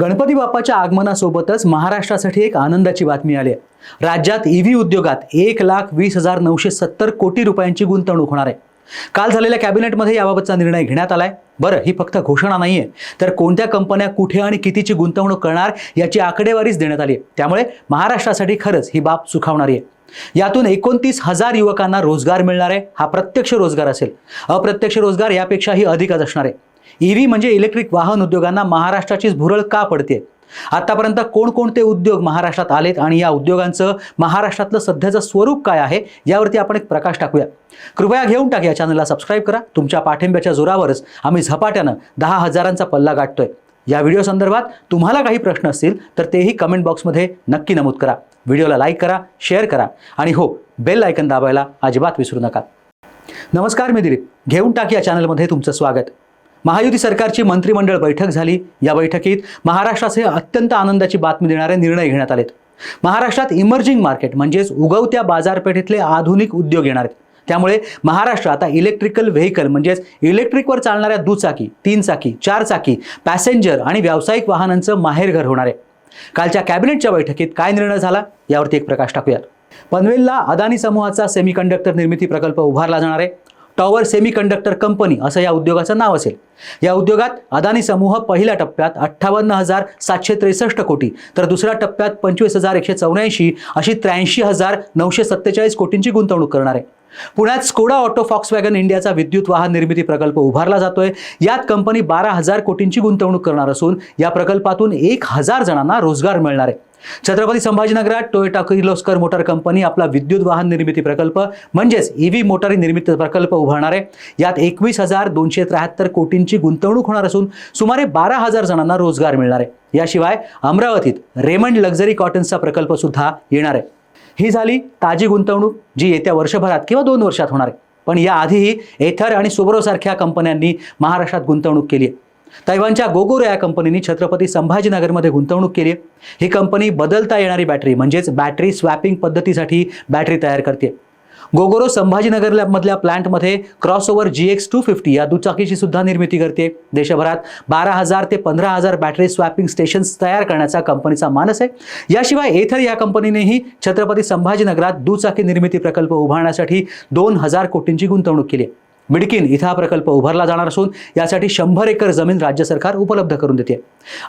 गणपती बाप्पाच्या आगमनासोबतच महाराष्ट्रासाठी एक आनंदाची बातमी आली आहे. राज्यात ईव्ही उद्योगात एक लाख वीस हजार नऊशे सत्तर कोटी रुपयांची गुंतवणूक होणार आहे. काल झालेल्या कॅबिनेटमध्ये याबाबतचा निर्णय घेण्यात आलाय. बरं ही फक्त घोषणा नाहीये. तर कोणत्या कंपन्या कुठे आणि कितीची गुंतवणूक करणार याची आकडेवारीच देण्यात आली आहे. त्यामुळे महाराष्ट्रासाठी खरंच ही बाब सुखावणारी आहे. यातून एकोणतीस हजार युवकांना रोजगार मिळणार आहे. हा प्रत्यक्ष रोजगार असेल. अप्रत्यक्ष रोजगार यापेक्षाही अधिकच असणार आहे. व्ही म्हणजे इलेक्ट्रिक वाहन उद्योगांना महाराष्ट्राचीच भुरळ का पडते? आतापर्यंत कोणकोणते उद्योग महाराष्ट्रात आलेत आणि या उद्योगांचं महाराष्ट्रातलं सध्याचं स्वरूप काय आहे यावरती आपण एक प्रकाश टाकूया. कृपया घेऊन टाक या चॅनलला सबस्क्राईब करा. तुमच्या पाठिंब्याच्या जोरावरच आम्ही झपाट्यानं दहा हजारांचा पल्ला गाठतोय. या व्हिडिओ संदर्भात तुम्हाला काही प्रश्न असतील तर तेही कमेंट बॉक्समध्ये नक्की नमूद करा. व्हिडिओला लाईक करा शेअर करा आणि हो बेल आयकन दाबायला अजिबात विसरू नका. नमस्कार मी दिलीप. घेऊन टाक या चॅनलमध्ये तुमचं स्वागत. महायुती सरकारची मंत्रिमंडळ बैठक झाली. या बैठकीत महाराष्ट्राचे अत्यंत आनंदाची बातमी देणारे निर्णय घेण्यात आलेत. महाराष्ट्रात इमर्जिंग मार्केट म्हणजेच उगवत्या बाजारपेठेतले आधुनिक उद्योग येणार आहेत. त्यामुळे महाराष्ट्र आता इलेक्ट्रिकल व्हेकल म्हणजेच इलेक्ट्रिकवर चालणाऱ्या दुचाकी तीन चाकी चार चाकी पॅसेंजर आणि व्यावसायिक वाहनांचं माहेरघर होणार आहे. कालच्या कॅबिनेटच्या बैठकीत काय निर्णय झाला? यावरती एक प्रकाश टाकूयात. पनवेलला अदानी समूहाचा सेमीकंडक्टर निर्मिती प्रकल्प उभारला जाणार आहे. टॉवर सेमीकंडक्टर कंपनी असं या उद्योगाचं नाव असेल. या उद्योगात अदानी समूह पहिल्या टप्प्यात अठ्ठावन्न हजार सातशे त्रेसष्ट कोटी तर दुसऱ्या टप्प्यात पंचवीस हजार एकशे चौऱ्याऐंशी अशी त्र्याऐंशी हजार नऊशे सत्तेचाळीस कोटींची गुंतवणूक करणार. आहे पुण्यात स्कोडा ऑटो फॉक्स वॅगन इंडियाचा विद्युत वाहन निर्मिती प्रकल्प उभारला जातोय. यात कंपनी बारा हजार कोटींची गुंतवणूक करणार असून या प्रकल्पातून एक हजार जणांना रोजगार मिळणार आहे. छत्रपती संभाजीनगरात टोयोटा किर्लोस्कर मोटार कंपनी आपला विद्युत वाहन निर्मिती प्रकल्प म्हणजेच ईव्ही मोटारी निर्मिती प्रकल्प उभारणार आहे. यात एकवीस हजार दोनशे त्र्याहत्तर कोटींची गुंतवणूक होणार असून सुमारे बारा हजार जणांना रोजगार मिळणार आहे. याशिवाय अमरावतीत रेमंड लक्झरी कॉटन्सचा प्रकल्प सुद्धा येणार आहे. ही झाली ताजी गुंतवणूक जी येत्या वर्षभरात किंवा दोन वर्षात होणार आहे. पण याआधीही एथर आणि सुब्रोसारख्या कंपन्यांनी महाराष्ट्रात गुंतवणूक केली आहे. तैवानच्या गोगोरो या कंपनीने छत्रपती संभाजीनगरमध्ये गुंतवणूक केली आहे. ही कंपनी बदलता येणारी बॅटरी म्हणजेच बॅटरी स्वॅपिंग पद्धतीसाठी बॅटरी तयार करते. गोगोरो संभाजीनगर मधल्या प्लांटमध्ये crossover G X two fifty या दुचाकीची सुद्धा निर्मिती करते. देशभरात बारा हजार ते पंधरा हजार बॅटरी स्वॅपिंग स्टेशन्स तयार करण्याचा कंपनीचा मानस आहे. याशिवाय एथर या कंपनीनेही छत्रपती संभाजीनगरात दुचाकी निर्मिती प्रकल्प उभारण्यासाठी दोन हजार कोटींची गुंतवणूक केली आहे. बिडकीन इथं हा प्रकल्प उभारला जाणार असून यासाठी शंभर एकर जमीन राज्य सरकार उपलब्ध करून देते.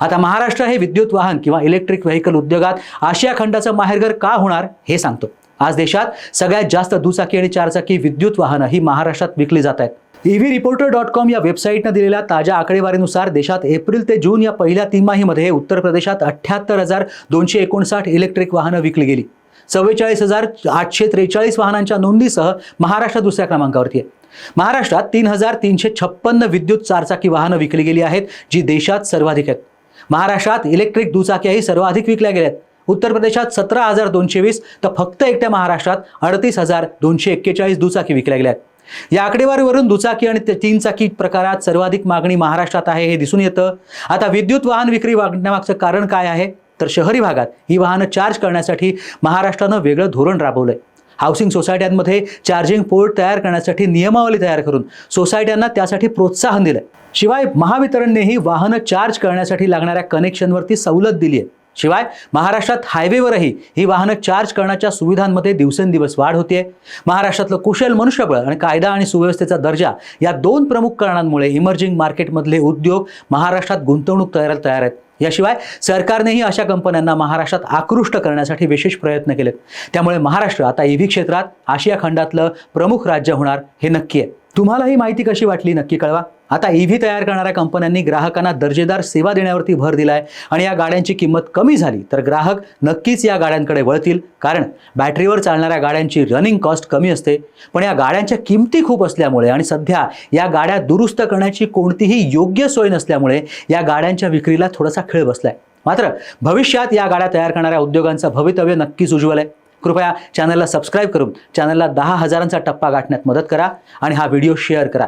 आता महाराष्ट्र हे विद्युत वाहन किंवा इलेक्ट्रिक व्हेकल उद्योगात आशिया खंडाचं माहेरघर का होणार हे सांगतो. आज देशात सगळ्यात जास्त दुचाकी आणि चारचाकी विद्युत वाहनं ही महाराष्ट्रात विकली जात आहेत. ईव्ही रिपोर्टर डॉट कॉम या वेबसाईटनं दिलेल्या ताज्या आकडेवारीनुसार देशात एप्रिल ते जून या पहिल्या तिमाहीमध्ये उत्तर प्रदेशात अठ्ठ्याहत्तर हजार दोनशे एकोणसाठ इलेक्ट्रिक वाहनं विकली गेली. चव्वेचाळीस हजार आठशे त्रेचाळीस वाहनांच्या नोंदीसह महाराष्ट्र दुसऱ्या क्रमांकावरती आहे. महाराष्ट्रात तीन हजार तीनशे छप्पन्न विद्युत चारचाकी वाहनं विकली गेली आहेत जी देशात सर्वाधिक आहेत. महाराष्ट्रात इलेक्ट्रिक दुचाक्याही सर्वाधिक विकल्या गेल्या आहेत उत्तर प्रदेशात सतरा हजार दोनशे वीस तर फक्त एकट्या महाराष्ट्रात अडतीस हजार दोनशे एक्केचाळीस दुचाकी विकल्या गेल्या आहेत या आकडेवारीवरून दुचाकी आणि तीन चाकी प्रकारात सर्वाधिक मागणी महाराष्ट्रात आहे हे दिसून येतं. आता विद्युत वाहन विक्री वाढण्यामागचं कारण काय आहे? तर शहरी भागात ही वाहनं चार्ज करण्यासाठी महाराष्ट्रानं वेगळं धोरण राबवलंय. हाऊसिंग सोसायट्यांमध्ये चार्जिंग पोर्ट तयार करण्यासाठी नियमावली तयार करून सोसायट्यांना त्यासाठी प्रोत्साहन दिलं शिवाय महावितरणनेही वाहनं चार्ज करण्यासाठी लागणाऱ्या कनेक्शनवरती सवलत दिली आहे शिवाय महाराष्ट्रात हायवेवरही ही वाहनं चार्ज करण्याच्या सुविधांमध्ये दिवसेंदिवस वाढ होते महाराष्ट्रातलं कुशल मनुष्यबळ आणि कायदा आणि सुव्यवस्थेचा दर्जा या दोन प्रमुख कारणांमुळे इमर्जिंग मार्केटमधले उद्योग महाराष्ट्रात गुंतवणूक करायला तयार आहेत. याशिवाय सरकारनेही अशा कंपन्यांना महाराष्ट्रात आकृष्ट करण्यासाठी विशेष प्रयत्न केलेत. त्यामुळे महाराष्ट्र आता ईव्ही क्षेत्रात आशिया खंडातलं प्रमुख राज्य होणार हे नक्की आहे. तुम्हाला ही माहिती कशी वाटली नक्की कळवा. आता ईव्ही तयार करणाऱ्या कंपन्यांनी ग्राहकांना दर्जेदार सेवा देण्यावरती भर दिला आहे आणि या गाड्यांची किंमत कमी झाली तर ग्राहक नक्कीच या गाड्यांकडे वळतील. कारण बॅटरीवर चालणाऱ्या गाड्यांची रनिंग कॉस्ट कमी असते. पण या गाड्यांच्या किमती खूप असल्यामुळे आणि सध्या या गाड्या दुरुस्त करण्याची कोणतीही योग्य सोय नसल्यामुळे या गाड्यांच्या विक्रीला थोडासा खेळ बसलाय. मात्र भविष्यात या गाड्या तयार करणाऱ्या उद्योगांचं भवितव्य नक्कीच उज्ज्वल आहे. कृपया चॅनलला सबस्क्राईब करून चॅनलला दहा हजारांचा टप्पा गाठण्यात मदत करा आणि हा व्हिडिओ शेअर करा.